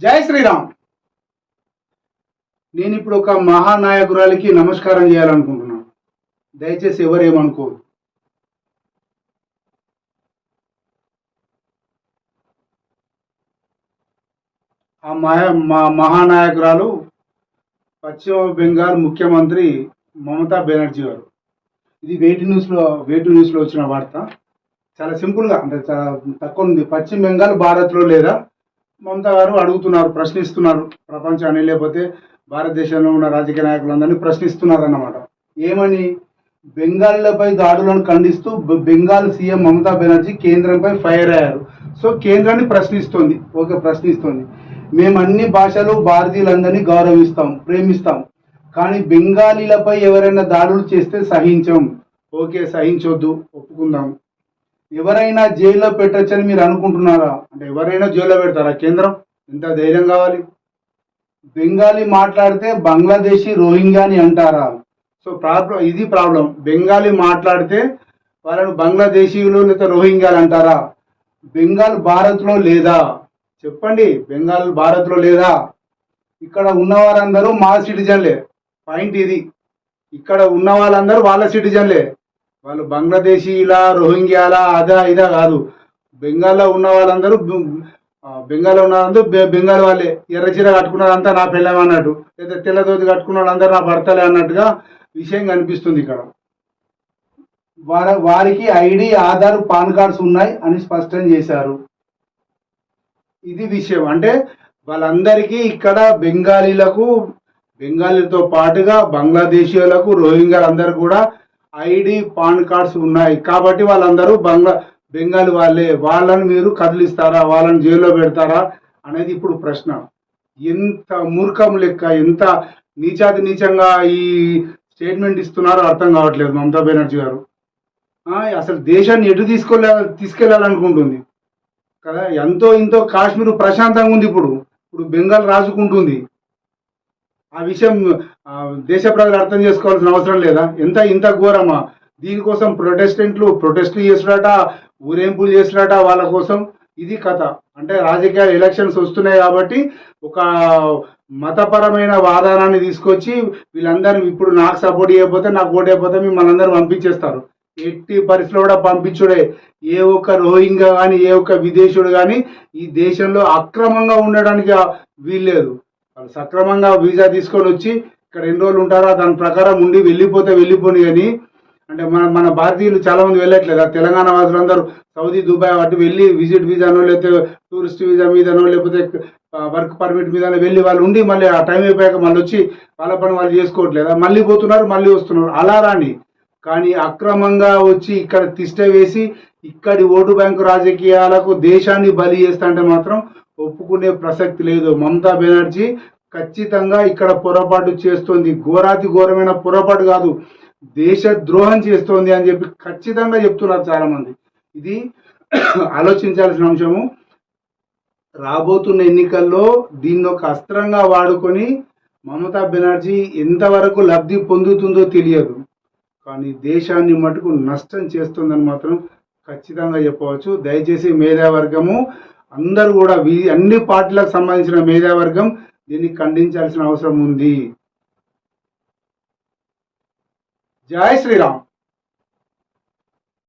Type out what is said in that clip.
జై శ్రీరామ్. నేను ఇప్పుడు ఒక మహానాయకురాలికి నమస్కారం చేయాలనుకుంటున్నాను దయచేసి ఎవరేమనుకో ఆ మహా మా మహానాయకురాలు పశ్చిమ బెంగాల్ ముఖ్యమంత్రి మమతా బెనర్జీ గారు. ఇది వేటి న్యూస్లో వేటి న్యూస్లో వచ్చిన వార్త. చాలా సింపుల్గా అంటే చాలా తక్కువ ఉంది. పశ్చిమ బెంగాల్ భారత్లో లేదా మమతా గారు అడుగుతున్నారు ప్రశ్నిస్తున్నారు ప్రపంచాన్ని లేకపోతే భారతదేశంలో ఉన్న రాజకీయ నాయకులందరినీ ప్రశ్నిస్తున్నారు అన్నమాట ఏమని? బెంగాలీలపై దాడులను ఖండిస్తూ బె- బెంగాల్ సీఎం మమతా బెనర్జీ కేంద్రంపై ఫైర్ అయ్యారు. సో కేంద్రాన్ని ప్రశ్నిస్తోంది ఓకే ప్రశ్నిస్తోంది. మేము అన్ని భాషలు భారతీయులందరినీ గౌరవిస్తాం ప్రేమిస్తాం. కానీ బెంగాలీలపై ఎవరైనా దాడులు చేస్తే సహించం. ఓకే సహించొద్దు ఒప్పుకుందాం. ఎవరైనా జైల్లో పెట్టొచ్చని మీరు అనుకుంటున్నారా? అంటే ఎవరైనా జైల్లో పెడతారా? కేంద్రం? ఎంత ధైర్యం కావాలి? బెంగాలీ మాట్లాడితే బంగ్లాదేశీ రోహింగ్యా అని అంటారా? సో ప్రాబ్లం ఇది ప్రాబ్లం. బెంగాలీ మాట్లాడితే వాళ్ళను బంగ్లాదేశీయులు లేదా రోహింగ్యాలు అంటారా? బెంగాల్ భారత్లో లేదా? చెప్పండి బెంగాల్ భారత్లో లేదా? ఇక్కడ ఉన్న వారందరూ మా సిటిజన్లే. పాయింట్ ఇది. ఇక్కడ ఉన్న వాళ్ళందరూ వాళ్ళ సిటిజన్లే. వాళ్ళు బంగ్లాదేశీలా రోహింగ్యాలా అదా ఇదా కాదు. బెంగాల్లో ఉన్న వాళ్ళందరూ బెంగాల్లో ఉన్న వాళ్ళందరూ బె- బెంగాల్ వాళ్ళే. ఎర్ర చీర కట్టుకున్నారంతా నా పిల్లం అన్నట్టు. లేదా తెల్లదోతి కట్టుకున్న వాళ్ళందరూ నా భర్తలే అన్నట్టుగా విషయం కనిపిస్తుంది ఇక్కడ. వారి వారికి ఐడి ఆధార్ పాన్ కార్డ్స్ ఉన్నాయి అని స్పష్టం చేశారు. ఇది విషయం. అంటే వాళ్ళందరికీ ఇక్కడ బెంగాలీలకు బెంగాలీలతో పాటుగా బంగ్లాదేశీయులకు రోహింగ్యాలందరూ కూడా ఐడి పాన్ కార్డ్స్ ఉన్నాయి. కాబట్టి వాళ్ళందరూ బంగ్లా బెంగాలీ వాళ్ళే. వాళ్ళని మీరు కదిలిస్తారా? వాళ్ళని జైల్లో పెడతారా? అనేది ఇప్పుడు ప్రశ్న. ఎంత మూర్ఖం లెక్క ఎంత నీచాతి నీచంగా ఈ స్టేట్మెంట్ ఇస్తున్నారో అర్థం కావట్లేదు మమతా బెనర్జీ గారు. అసలు దేశాన్ని ఎటు తీసుకెళ్ళ తీసుకెళ్ళాలనుకుంటుంది కదా ఎంతో ఇంతో కాశ్మీర్ ప్రశాంతంగా ఉంది ఇప్పుడు. ఇప్పుడు బెంగాల్ రాజుకుంటుంది. ఆ విషయం దేశ ప్రజలు అర్థం చేసుకోవాల్సిన అవసరం లేదా? ఎంత ఇంత ఘోరమా? దీనికోసం ప్రొటెస్టెంట్లు ప్రొటెస్ట్లు చేస్తున్నట ఊరేంపులు చేస్తున్నట వాళ్ళ కోసం ఇది కథ. అంటే రాజకీయ ఎలక్షన్స్ వస్తున్నాయి కాబట్టి ఒక మతపరమైన వాదనాన్ని తీసుకొచ్చి వీళ్ళందరూ ఇప్పుడు నాకు సపోర్ట్ చేయకపోతే నాకు ఓటు అయిపోతే మిమ్మల్ని అందరూ పంపించేస్తారు. ఎట్టి పరిస్థితుల్లో కూడా పంపించుడే. ఏ ఒక్క రోహింగా కానీ ఏ ఒక్క విదేశీయుడు కానీ ఈ దేశంలో అక్రమంగా ఉండడానికి వీల్లేదు. వాళ్ళు సక్రమంగా వీసా తీసుకొని వచ్చి ఇక్కడ ఎన్ని రోజులు ఉంటారో దాని ప్రకారం ఉండి వెళ్ళిపోతే వెళ్ళిపోని కానీ అంటే మన మన భారతీయులు చాలా మంది వెళ్ళట్లేదు తెలంగాణ వాసులందరూ సౌదీ దుబాయ్ అటు వెళ్ళి విజిట్ వీజానో లేకపోతే టూరిస్ట్ వీజా మీదనో లేకపోతే వర్క్ పర్మిట్ మీద వెళ్ళి వాళ్ళు ఉండి మళ్ళీ ఆ టైం అయిపోయాక మళ్ళీ వచ్చి వాళ్ళ పని వాళ్ళు చేసుకోవట్లేదా? మళ్ళీ పోతున్నారు మళ్ళీ వస్తున్నారు. అలా రాని కానీ అక్రమంగా వచ్చి ఇక్కడ తిష్ట వేసి ఇక్కడి ఓటు బ్యాంకు రాజకీయాలకు దేశాన్ని బలి చేస్తాంటే మాత్రం ఒప్పుకునే ప్రసక్తి లేదు. మమతా బెనర్జీ ఖచ్చితంగా ఇక్కడ పొరపాటు చేస్తోంది. ఘోరాతి ఘోరమైన పొరపాటు కాదు. దేశ ద్రోహం చేస్తోంది అని చెప్పి ఖచ్చితంగా చెప్తున్నారు చాలా మంది ఇది ఆలోచించాల్సిన అంశము. రాబోతున్న ఎన్నికల్లో దీన్ని ఒక అస్త్రంగా వాడుకొని మమతా బెనర్జీ ఎంతవరకు లబ్ధి పొందుతుందో తెలియదు. కానీ దేశాన్ని మటుకు నష్టం చేస్తుందని మాత్రం ఖచ్చితంగా చెప్పవచ్చు. దయచేసి మేధావర్గము అందరూ కూడా వీ- అన్ని పార్టీలకు సంబంధించిన మేధావర్గం దీన్ని ఖండించాల్సిన అవసరం ఉంది. జై శ్రీరామ్.